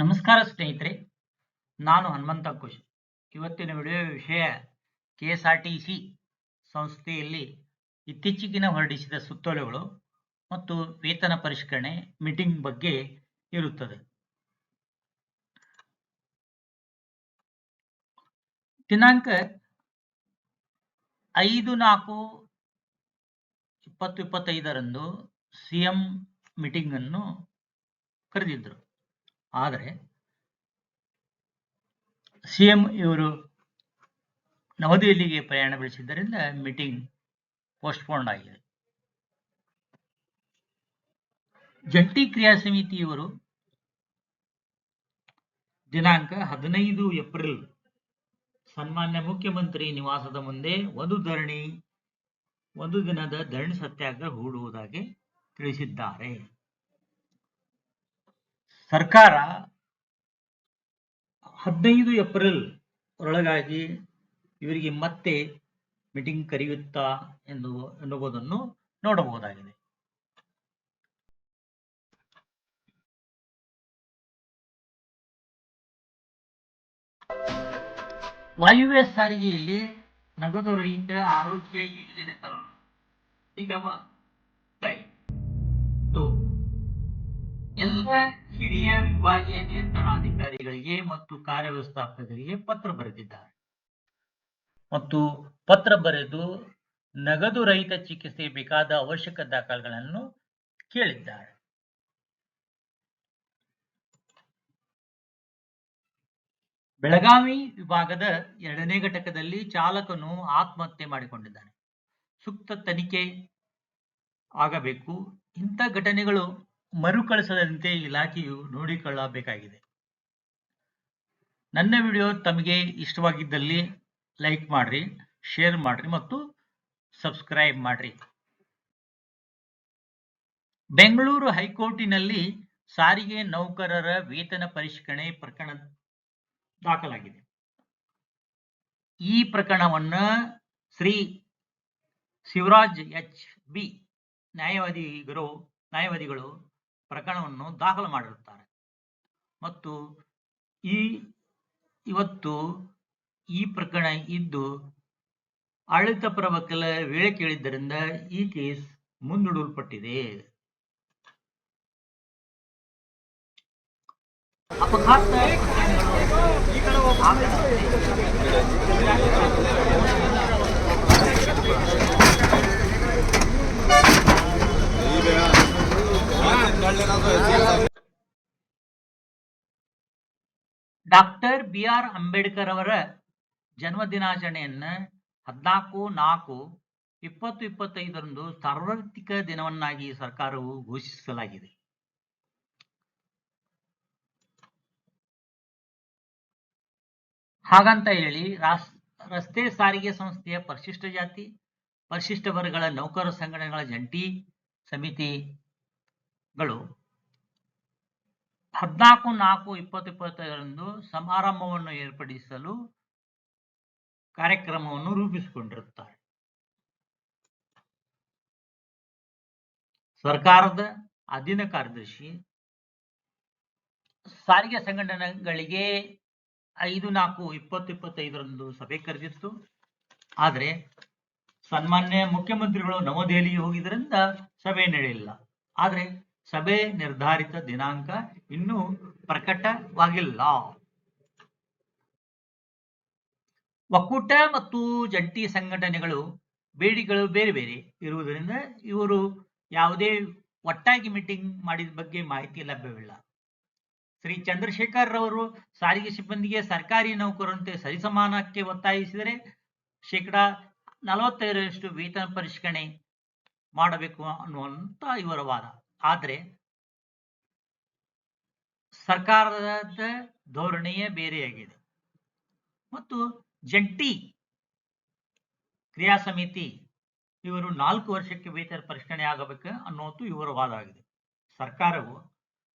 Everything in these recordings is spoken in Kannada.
ನಮಸ್ಕಾರ ಸ್ನೇಹಿತರೆ, ನಾನು ಹನುಮಂತ ಕುಶ್ ಇವತ್ತಿನ ವಿಡಿಯೋ ವಿಷಯ K S R T C ಸಂಸ್ಥೆಯಲ್ಲಿ ಇತ್ತೀಚೆಗಿನ ಹೊರಡಿಸಿದ ಸುತ್ತೋಲೆಗಳು ಮತ್ತು ವೇತನ ಪರಿಷ್ಕರಣೆ ಮೀಟಿಂಗ್ ಬಗ್ಗೆ ಇರುತ್ತದೆ. ದಿನಾಂಕ ಐದು ನಾಲ್ಕು ಇಪ್ಪತ್ತು ಇಪ್ಪತ್ತೈದರಂದು ಸಿಎಂ ಮೀಟಿಂಗ್ ಅನ್ನು ಕರೆದಿದ್ದರು. ಆದರೆ ಸಿಎಂ ಇವರು ನವದೆಹಲಿಗೆ ಪ್ರಯಾಣ ಬೆಳೆಸಿದ್ದರಿಂದ ಮೀಟಿಂಗ್ ಪೋಸ್ಟ್ಪೋಂಡ್ ಆಗಿದೆ. ಜಂಟಿ ಕ್ರಿಯಾ ಸಮಿತಿಯವರು ದಿನಾಂಕ ಹದಿನೈದು ಏಪ್ರಿಲ್ ಸನ್ಮಾನ್ಯ ಮುಖ್ಯಮಂತ್ರಿ ನಿವಾಸದ ಮುಂದೆ ಒಂದು ಧರಣಿ, ಒಂದು ದಿನದ ಧರಣಿ ಸತ್ಯಾಗ್ರಹ ಹೂಡುವುದಾಗಿ ತಿಳಿಸಿದ್ದಾರೆ. ಸರ್ಕಾರ ಹದಿನೈದು ಏಪ್ರಿಲ್ ಒಳಗಾಗಿ ಇವರಿಗೆ ಮತ್ತೆ ಮೀಟಿಂಗ್ ಕರೆಯುತ್ತಾ ಎಂದು ಎನ್ನುವುದನ್ನು ನೋಡಬಹುದಾಗಿದೆ. ವಾಯುವ್ಯ ಸಾರಿಗೆಯಲ್ಲಿ ನಗದು ರಹಿತ ಆರೋಗ್ಯ ಯೋಜನೆ ತರಲು ಎಲ್ಲ ಹಿರಿಯ ನಿಯಂತ್ರಣಾಧಿಕಾರಿಗಳಿಗೆ ಮತ್ತು ಕಾರ್ಯವ್ಯವಸ್ಥಾಪಕರಿಗೆ ಪತ್ರ ಬರೆದಿದ್ದಾರೆ. ಮತ್ತು ಪತ್ರ ಬರೆದು ನಗದು ರಹಿತ ಚಿಕಿತ್ಸೆ ಬೇಕಾದ ಅವಶ್ಯಕ ದಾಖಲೆಗಳನ್ನು ಕೇಳಿದ್ದಾರೆ. ಬೆಳಗಾವಿ ವಿಭಾಗದ ಎರಡನೇ ಘಟಕದಲ್ಲಿ ಚಾಲಕನು ಆತ್ಮಹತ್ಯೆ ಮಾಡಿಕೊಂಡಿದ್ದಾನೆ. ಸೂಕ್ತ ತನಿಖೆ ಆಗಬೇಕು. ಇಂಥ ಘಟನೆಗಳು ಮರುಕಳಿಸದಂತೆ ಇಲಾಖೆಯು ನೋಡಿಕೊಳ್ಳಬೇಕಾಗಿದೆ. ನನ್ನ ವಿಡಿಯೋ ತಮಗೆ ಇಷ್ಟವಾಗಿದ್ದಲ್ಲಿ ಲೈಕ್ ಮಾಡ್ರಿ, ಶೇರ್ ಮಾಡ್ರಿ ಮತ್ತು ಸಬ್ಸ್ಕ್ರೈಬ್ ಮಾಡ್ರಿ. ಬೆಂಗಳೂರು ಹೈಕೋರ್ಟಿನಲ್ಲಿ ಸಾರಿಗೆ ನೌಕರರ ವೇತನ ಪರಿಷ್ಕರಣೆ ಪ್ರಕರಣ ದಾಖಲಾಗಿದೆ. ಈ ಪ್ರಕರಣವನ್ನ ಶ್ರೀ ಶಿವರಾಜ್ ಎಚ್ ಬಿ ನ್ಯಾಯವಾದಿಗರು, ನ್ಯಾಯವಾದಿಗಳು ಪ್ರಕರಣವನ್ನು ದಾಖಲು ಮಾಡಿರುತ್ತಾರೆ. ಮತ್ತು ಈ, ಇವತ್ತು ಈ ಪ್ರಕರಣ ಇದ್ದು ಆಡಳಿತ ಪರ ವಕೀಲ ವೇಳೆ ಕೇಳಿದ್ದರಿಂದ ಈ ಕೇಸ್ ಮುಂದೂಡಲ್ಪಟ್ಟಿದೆ. ಅಪಘಾತ. ಡಾಕ್ಟರ್ ಬಿ ಆರ್ ಅಂಬೇಡ್ಕರ್ ಅವರ ಜನ್ಮ ದಿನಾಚರಣೆಯನ್ನ ಹದಿನಾಲ್ಕು, ನಾಲ್ಕು, ಇಪ್ಪತ್ತು, ಇಪ್ಪತ್ತೈದರಂದು ಸಾರ್ವತ್ರಿಕ ದಿನವನ್ನಾಗಿ ಸರ್ಕಾರವು ಘೋಷಿಸಲಾಗಿದೆ. ಹಾಗಂತ ಹೇಳಿ, ರಾಸ್, ರಸ್ತೆ ಸಾರಿಗೆ ಸಂಸ್ಥೆಯ ಪರಿಶಿಷ್ಟ ಜಾತಿ, ಪರಿಶಿಷ್ಟ ವರ್ಗಗಳ ನೌಕರ ಸಂಘಟನೆಗಳ ಜಂಟಿ ಸಮಿತಿಗಳು ಹದಿನಾಲ್ಕು, ನಾಲ್ಕು ಇಪ್ಪತ್ತು ಇಪ್ಪತ್ತೈದರಂದು ಸಮಾರಂಭವನ್ನು ಏರ್ಪಡಿಸಲು ಕಾರ್ಯಕ್ರಮವನ್ನು ರೂಪಿಸಿಕೊಂಡಿರುತ್ತಾರೆ. ಸರ್ಕಾರದ ಅಧೀನ ಕಾರ್ಯದರ್ಶಿ ಸಾರಿಗೆ ಸಂಘಟನೆಗಳಿಗೆ ಐದು, ನಾಲ್ಕು, ಇಪ್ಪತ್ತು, ಇಪ್ಪತ್ತೈದರಂದು ಸಭೆ ಕರೆದಿತ್ತು. ಆದರೆ ಸನ್ಮಾನ್ಯ ಮುಖ್ಯಮಂತ್ರಿಗಳು ನವದೆಹಲಿಗೆ ಹೋಗಿದ್ದರಿಂದ ಸಭೆ ನಡೆಯಲಿಲ್ಲ. ಆದರೆ ಸಭೆ ನಿರ್ಧಾರಿತ ದಿನಾಂಕ ಇನ್ನೂ ಪ್ರಕಟವಾಗಿಲ್ಲ. ಒಕ್ಕೂಟ ಮತ್ತು ಜಂಟಿ ಸಂಘಟನೆಗಳು ಬೇಡಿಗಳು ಬೇರೆ ಬೇರೆ ಇರುವುದರಿಂದ ಇವರು ಯಾವುದೇ ಒಟ್ಟಾಗಿ ಮೀಟಿಂಗ್ ಮಾಡಿದ ಬಗ್ಗೆ ಮಾಹಿತಿ ಲಭ್ಯವಿಲ್ಲ. ಶ್ರೀ ಚಂದ್ರಶೇಖರ್ ರವರು ಸಾರಿಗೆ ಸಿಬ್ಬಂದಿಗೆ ಸರ್ಕಾರಿ ನೌಕರರಂತೆ ಸರಿಸಮಾನಕ್ಕೆ ಒತ್ತಾಯಿಸಿದರೆ ಶೇಕಡಾ ನಲವತ್ತೈದರಷ್ಟು ವೇತನ ಪರಿಷ್ಕರಣೆ ಮಾಡಬೇಕು ಅನ್ನುವಂತ ಇವರ ವಾದ ಆದರೆ ಸರ್ಕಾರದ ಧೋರಣೆಯೇ ಬೇರೆಯಾಗಿದೆ. ಮತ್ತು ಜಂಟಿ ಕ್ರಿಯಾ ಸಮಿತಿ ಇವರು ನಾಲ್ಕು ವರ್ಷಕ್ಕೆ ವೇತನ ಪರಿಷ್ಕರಣೆ ಆಗಬೇಕು ಅನ್ನೋದು ಇವರ ವಾದ ಆಗಿದೆ. ಸರ್ಕಾರವು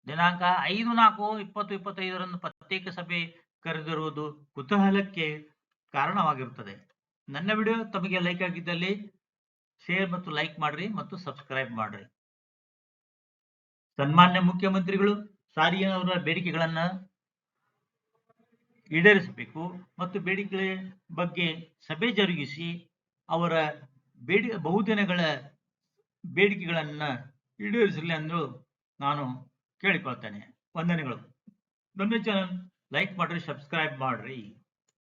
ದಿನಾಂಕ ಐದು ನಾಲ್ಕು ಇಪ್ಪತ್ತು ಇಪ್ಪತ್ತೈದರನ್ನು ಪ್ರತ್ಯೇಕ ಸಭೆ ಕರೆದಿರುವುದು ಕುತೂಹಲಕ್ಕೆ ಕಾರಣವಾಗಿರುತ್ತದೆ. ನನ್ನ ವಿಡಿಯೋ ತಮಗೆ ಲೈಕ್ ಆಗಿದ್ದಲ್ಲಿ ಶೇರ್ ಮತ್ತು ಲೈಕ್ ಮಾಡ್ರಿ ಮತ್ತು ಸಬ್ಸ್ಕ್ರೈಬ್ ಮಾಡ್ರಿ. ಸನ್ಮಾನ್ಯ ಮುಖ್ಯಮಂತ್ರಿಗಳು ಸಾರಿಗೆಯವರ ಬೇಡಿಕೆಗಳನ್ನ ಈಡೇರಿಸಬೇಕು ಮತ್ತು ಬೇಡಿಕೆ ಬಗ್ಗೆ ಸಭೆ ಜರುಗಿಸಿ ಅವರ ಬೇಡಿ, ಬಹುದಿನಗಳ ಬೇಡಿಕೆಗಳನ್ನ ಈಡೇರಿಸಲಿ ಎಂದು ನಾನು ಕೇಳಿಕೊಳ್ತೇನೆ. ವಂದನೆಗಳು. ನನ್ನ ಚಾನಲ್ ಲೈಕ್ ಮಾಡ್ರಿ ಸಬ್ಸ್ಕ್ರೈಬ್ ಮಾಡ್ರಿ.